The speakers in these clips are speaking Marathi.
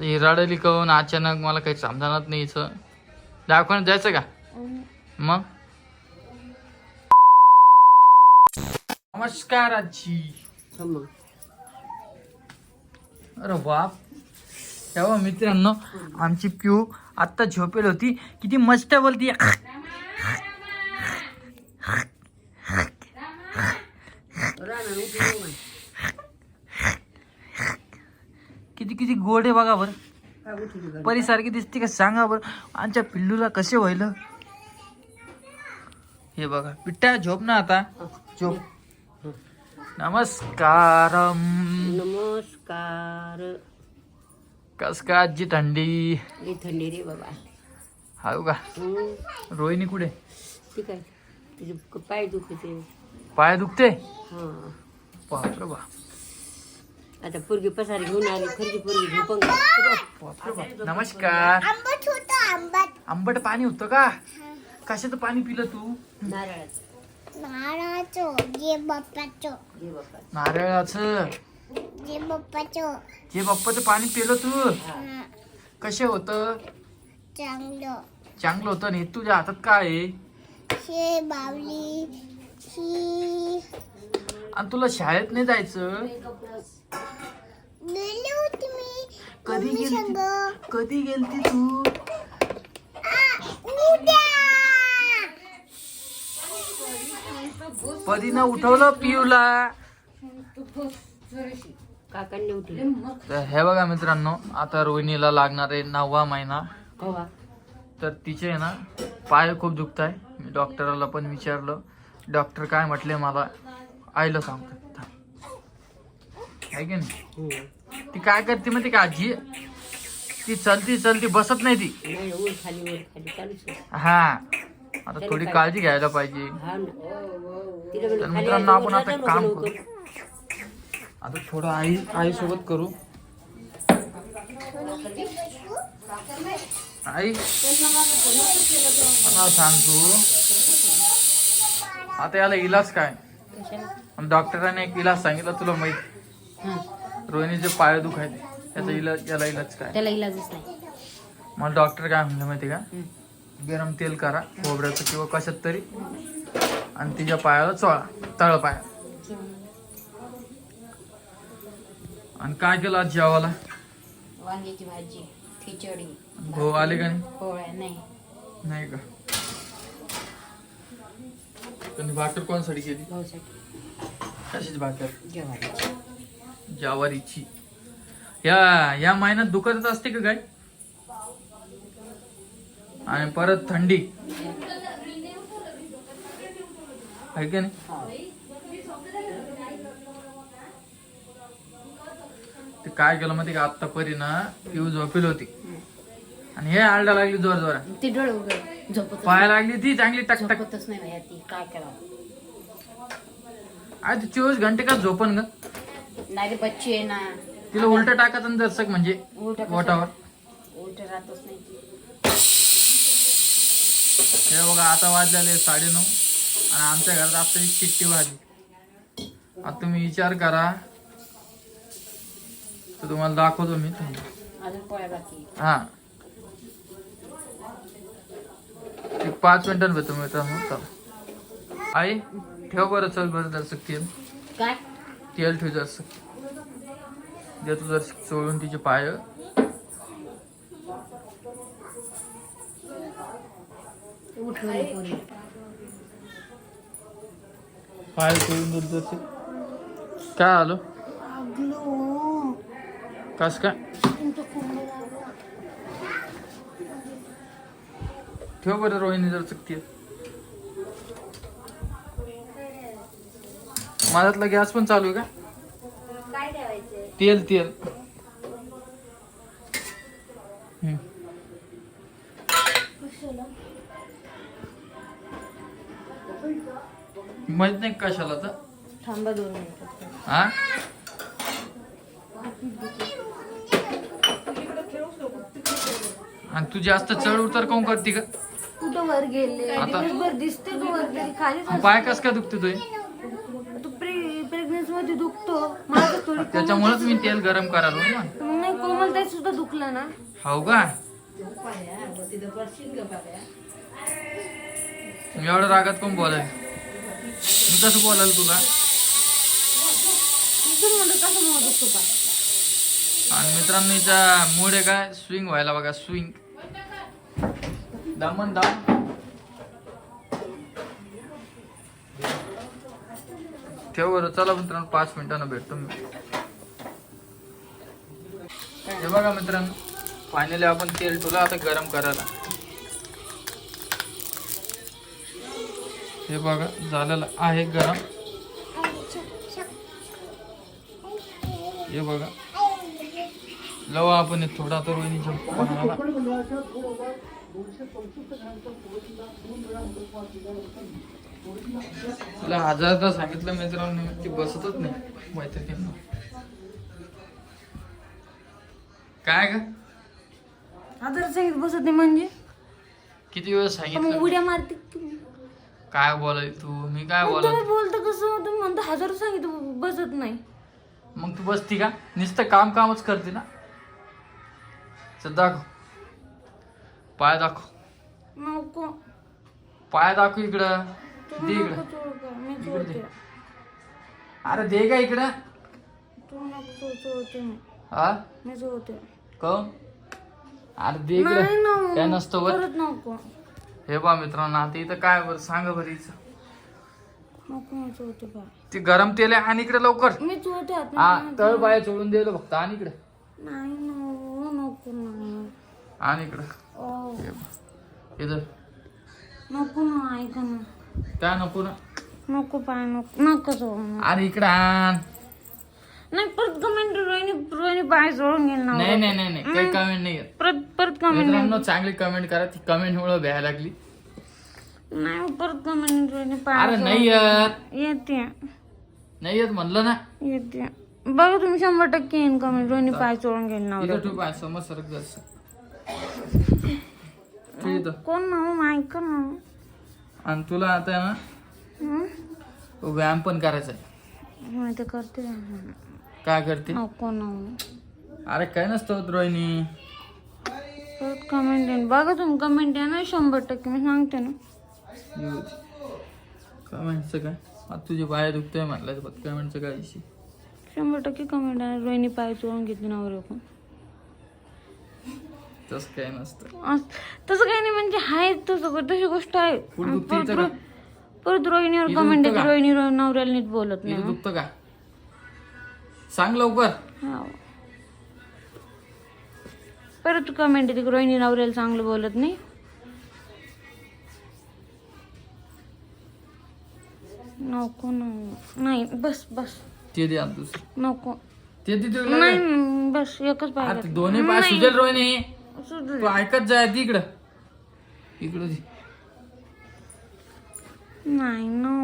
ही रडली कहून? अचानक मला काही समजणार नाही हिचं दवाखान्यात जायचं का? मग? नमस्कार आजी. अरे बाप. तेव्हा मित्रांनो आमची पिऊ आत्ता झोपेल होती. किती मस्त बोलती. किती किती गोड आहे बघा बरं. परीसारखी दिसते का सांगा बरं. आमच्या पिल्लूला कसे व्हायलं? हे बघा. पिट्टा झोप ना आता. झोप. नमस्कार नमस्कार. कस का आजी थंडी? थंडी रे बाबा. हाऊ का? रोहिणी कुठे? ठीक आहे तुझे क- पाय दुखते. पाय दुखते? हा. बापरे बा. आता पोरगी पसारी घेऊन आली खरची पोरगी झोपून नमस्कार. आंबट होतं आंबट. आंबट पाणी होतं का? कशाचं पाणी पिलं तू? नारळाचं. नारळाचं जे बाप्पाचं. घे नारळाचं. जे बाप्पाचं. जे बाप्पाचं पाणी पिलं तू? हं, कसे होतं? चांगलं. चांगलं होतं नाही तुझ्या हातात काय आहे? शे बावली ही आणि तुला शाळेत नाही जायचं? गेली होती मी. कधी मम्मी गेलती? संग. कधी गेलती तू? आ, उद्या! पदीनं उठवलं पिऊला. काकांनी उठले तर हे बघा मित्रांनो आता रोहिणीला लागणार आहे नववा महिना. कवा? तर तिचे आहे ना पाय खूप दुखत आहे मी डॉक्टरला पण विचारलं. डॉक्टर काय म्हटले मला? आईला सांगतात. आहे की नाही? हम्म. ती काय करते माहिती का आजी? ती चलती चलती बसत नाही ती. नाही वर खाली वर खाली चालूच आहे. हा. आता थोडी काळजी घ्यायला पाहिजे. हा ना. तिला तर खाली मित्रांनो आपण आता काम करू. लवकर. आता थोडं आई आई सोबत करू. आई. मला सांग तू आता याला इलाज काय? कशाला? आणि डॉक्टरांनी एक इलाज सांगितला तुला माहीत? हा. रोहिणीचे पाय दुखायचे त्याचा इलाज याला इलाज काय? त्याला इलाजच नाही. मला डॉक्टर काय म्हणलं माहिती का? हम्म. गरम तेल करा खोबऱ्याचं किंवा कशात तरी आणि तिच्या पायाला चोळा तळ पाया आणि काय केलं आज जेवायला? वांग्याची भाजी खिचडी. भाऊ आले का नाही? पोळ्या नाही. नाही का? त्यांनी भाकर कोणासाठी केली? भाऊसाठी. कशाची भाकर? जेवायची ज्वारीची या या महिन्यात दुखत असते का काय आणि परत थंडी. आहे का नाही? ते काय केलं माहिती का? आत्ता परी ना पिऊ झोपेल होती. आणि हे आरडा लागली जोर जोरा ती डोळे उघड झोपत पाया लागली ती चांगली टक टक. झोपतच नाही ती काय करावं? आज चोवीस घंटे का झोपन ग? नाही रे बच्ची आहे ना. तिला उलट ना दर्शक म्हणजे उलट बोटावर. उलट राहतच नाही. हे बघा आता वाजलेले साडेनऊ आणि आमच्या घरात आता एक चिट्टी वाजली. आता तुम्ही विचार करा. तर तुम्हाला दाखवतो मी अजून पोळ्या बाकी हा. एक पाच मिनिटांत भेटतो चला. आई ठेव बरं चल बरं दर्शक काय? तेल ठेव दर्शक देतो दर्शक चोळून तिचे पाय. पाय चोळून देतो दर्शक काय आलो? कस काय? ठेव बरं रोहिणी जर चुकती माझ्यातला गॅस पण चालू आहे का? काय ठेवायचं तेल तेल. हम्म. माहीत नाही कशाला तर? थांबा दोन मिनिटं. हा? आणि तू जास्त चढ उतर काऊन करते का? कुठं वर गेले? आता- दिवसभर दिसते का वर. गेली खाली पाय कस काय दुखते तुझे तू प्रेग्नेन्सी मध्ये दुखतो मला तर थोडी त्याच्यामुळेच मी तेल गरम करायला ना. मग नाही कोमल ताई सुद्धा दुखलं ना. हो का? मी एवढ्या रागात कोण बोलाय मी कसं बोलाल तुला? तू म्हणतो कसं मग दुखतो का? आणि मित्रांनो हिचा मूड आहे काय स्विंग व्हायला बघा स्विंग दमन दम. ठेव बरं चला मित्रांनो पाच मिनिटानं भेटतो मी. हे बघा मित्रांनो फायनली आपण तेल तुला आता गरम करायला. हे बघा झालेलं आहे गरम. हे बघा. लव आपण थोडा तर तुला हजारदा सांगितलं मित्रांनो ती बसतच नाही मैत्रिणींना. काय ग? आजार सांगित बसत नाही म्हणजे? किती वेळ मग सांगितलं? उड्या मारते तुम्ही? काय बोलाय तू? मी काय मग बोलत तुम्ही बोलता कसं? तुम्ही म्हणता हजार सांगितलं बसत नाही. मग तू बसती का? नुसतं काम कामच करते ना? चल दाखव. पाय दाखव. नको. पाय दाखव इकडं. दे तुम्ही इकडं. नको मी इकडे चोळते. अरे दे का इकडं? तुम्ही नको चोळ चोळते मी हा मी चोळते काऊन अरे दे नाही इकडं ना काय नसतं वर परत नको. हे बा मित्रांनो आता इथं काय बरं? सांगा बरं हिचं नको मी चोळते बा ते गरम तेल आहे आणि इकडे लवकर. मी चोळते आता. हा तळ पाय सोडून दिलं फक्त आणि इकडे. नाही नो नको ना आणि इकडं. ओ. हे बघ. इथं नको ना ऐका ना. काय नको ना? नको पाय नको नको चोळू. अरे इकडं आण. नाही परत कमेंट रोहिणी रोहिणी पाय सोडून गेल ना नाही नाही नाही नाही काही कमेंट नाही येत. परत परत कमेंट मित्रांनो चांगली कमेंट करा ती कमेंट मुळे भ्यायला लागली. नाही परत कमेंट रोहिणी पाय नाही येत. येते. नाही येत म्हणलं ना. येते. बघा तुम्ही शंभर टक्के येईन कमेंट रोहिणी पाय सोडून गेल ना इथं तू पाय समज सरक जास्त तू इथं. कोण ना हो ऐका ना आणि तुला आता आहे ना हं? व्यायाम पण करायचा आहे. मी ते करते. काय करते? नको ना अरे काय नसतं रोहिणी. कमेंट बघा तुम्ही कमेंट आहे ना शंभर टक्के मी सांगते ना. कमेंटचं काय? आता तुझे पाय दुखतोय म्हणलं फक्त कमेंटचं काय विषय? शंभर टक्के कमेंट आहे रोहिणी पाय चोळून घेतली नवरे पण. तसं काय नसतं. तसं काही नाही म्हणजे आहे तसं पण तशी गोष्ट आहे. पुढे दुखते परत का? रोहिणीवर कमेंट दुखतं येते का? रोहिणी रो- नवऱ्याला नीट बोलत नाही. दुखतं का? सांग लवकर. हाव. परत कमेंट येते रोहिणी नवऱ्याला चांगलं बोलत नाही? नको नको. नाही बस बस. ते दे आता दुसरं. नको. ते दे तुला नाही नाही, बस एकच आता पाहिजे दोन्ही पाय सुजेल रोहिणी. तू ऐकत जाय ती इकडं इकडं दे. नाही नो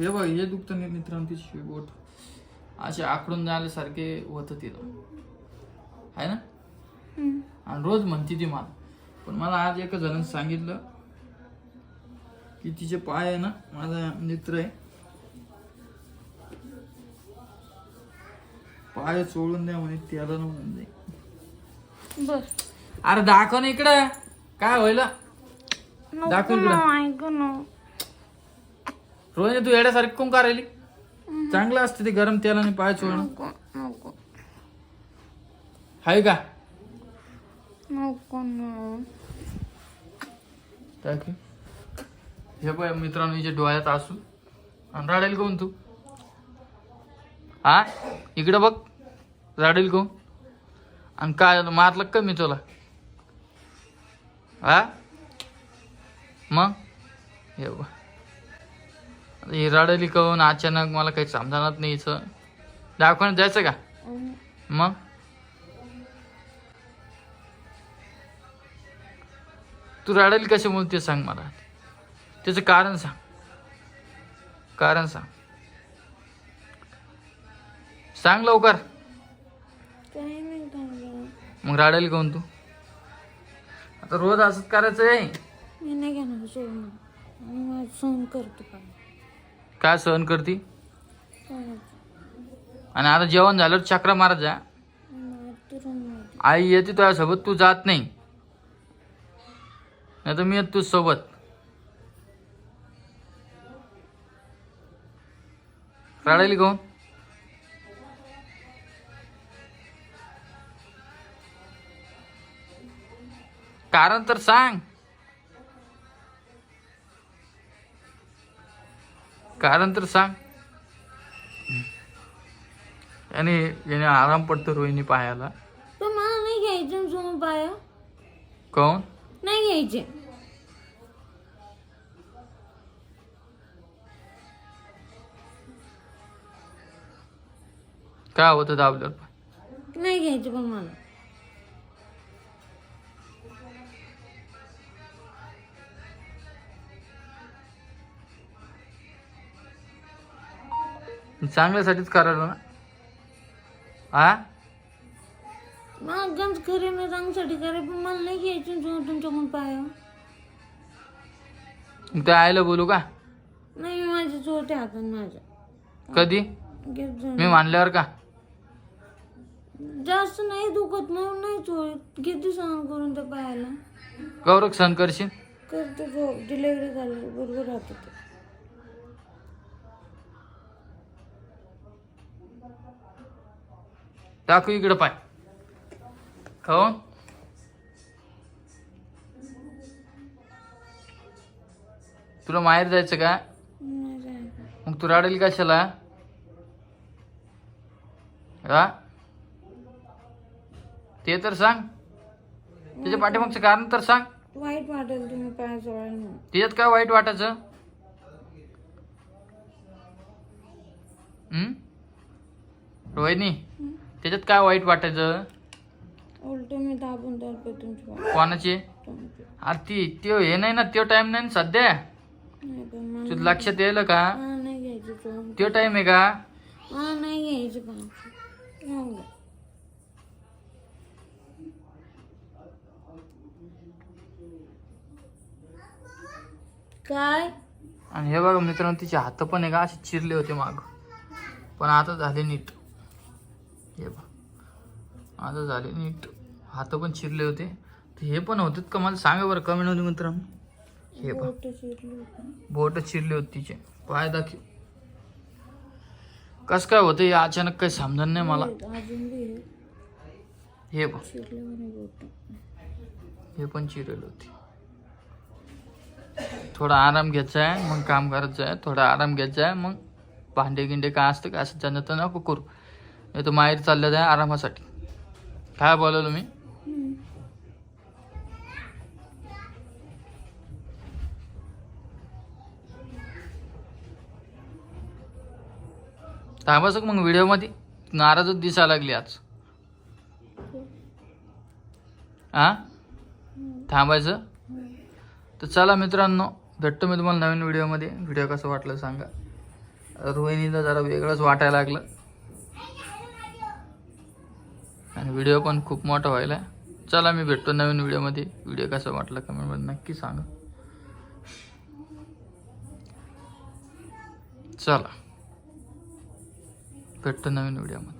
हे बघ हे दुखतं नाही मित्रांनो तिची बोट. असे आकडून झाल्यासारखे होतं तिथं आहे ना. आणि रोज म्हणते ती मला. पण मला आज एका जणांनी सांगितलं की तिचे पाय आहे ना माझा मित्र आहे. पाय चोळून द्या म्हणे त्याला ना म्हणजे बस अरे दाखव ना इकडं. काय होईल? दाखव ना इकडं. रोहिणी तू येड्यासारखी कोण करायली चांगलं असते ते गरम तेलाने पाय चोळणं. नको आहे का? नको? हे. बघ मित्रांनो हिच्या डोळ्यात असू आणि रडेल कोण तू? हा? इकडं बघ. रडेल कोण? आणि काय मारलं का मी तुला? हा? मग? हे बघ. हे ही रडली कहून अचानक मला काही समजणार नाही इथं. दवाखान्यात जायचं का? मग? तू रडेल कशामुळे ते सांग मला. त्याचं कारण सांग. कारण सांग. सांग लवकर. मग रडेल कोण तू? आता रोज असंच करायचं आहे मी नाही घेणार सोडून करतो काय सहन करती? आणि आता जेवण झालं चक्रा मारत जा. आई येते तुझ्यासोबत तू जात नाही. नाही तर मी येत तू सोबत रडायली कोण कारण तर सांग. कारण तर सांग. आणि याने आराम पडतो रोहिणी पायाला पण मला नाही घ्यायचे सोमन पाया. कोण नाही घ्यायचे. काय होतं दाबल्यावर? नाही घ्यायचे पण मला. चांगल्यासाठीच करायला ना? हा मला गंज खरे मी चांगल्यासाठी करे पण मला नाही घ्यायचे तुमच्याकडून पाया. त्या आईला बोलू का? नाही माझे चोरटे हातात माझ्या. कधी? घेत. मी मानल्यावर का? जास्त नाही दुखत म्हणून नाही चोळत. किती सहन करून त्या पायाला? गौरव सण करशील? करतो जो डिलेवरी झाली बरोबर राहतो ते. टाकू इकडं पाय. खाऊन तुला माहेर जायचं का. मग तू राडेल कशाला? हा? ते तर सांग. त्याच्या पाठीमागचं कारण तर सांग. वाईट वाटेल तुम्ही म्हणून त्याच्यात काय वाईट वाटायचं? रोहिणी? त्याच्यात काय वाईट वाटायचं? उलट मी दाबून कोणाची. अरे ती त्यो हे नाही ना त्यो टाइम नाही ना सध्या? नाही पण मला तुझं लक्षात येईल का? मला नाही घ्यायचे चोळून त्यो टाइम आहे का? मला नाही घ्यायचे. काय? आणि हे बघा मित्रांनो तिचे हात पण आहे का? असे चिरले होते माग. पण आता झाले नीट. हे बघ. आता झाले नीट. हात पण चिरले होते. तर हे पण होते का मला सांगा बरं कमेंटमध्ये मित्रांनो. हे बघ. बोटं चिरली होती. तिचे. पाय दाखव. कस काय होतं हे अचानक काही समजत नाही मला. हे. बघ. हे पण चिरेल होते. थोडा आराम घ्यायचा आहे मग काम करायचं आहे. थोडा आराम घ्यायचा आहे मग भांडे गिंडे काय असतं काय असं त्यांना तर नको करू. नाही तर माहेर चाललं आहे आरामासाठी. काय बोलवलं मी हम्म. थांबायचं मग व्हिडिओमध्ये नाराजच दिसायला लागली आज. हा थांबायचं? तर चला मित्रांनो भेटतो मी तुम्हाला नवीन व्हिडिओमध्ये. व्हिडिओ कसं वाटलं सांगा. रोहिणीला जरा वेगळंच वाटायला लागलं. आणि व्हिडिओ पण खूप मोठा व्हायला चला मी भेटतो नवीन व्हिडिओमध्ये व्हिडिओ कसा वाटला कमेंटमध्ये नक्की सांगा. चला. भेटतो नवीन व्हिडिओमध्ये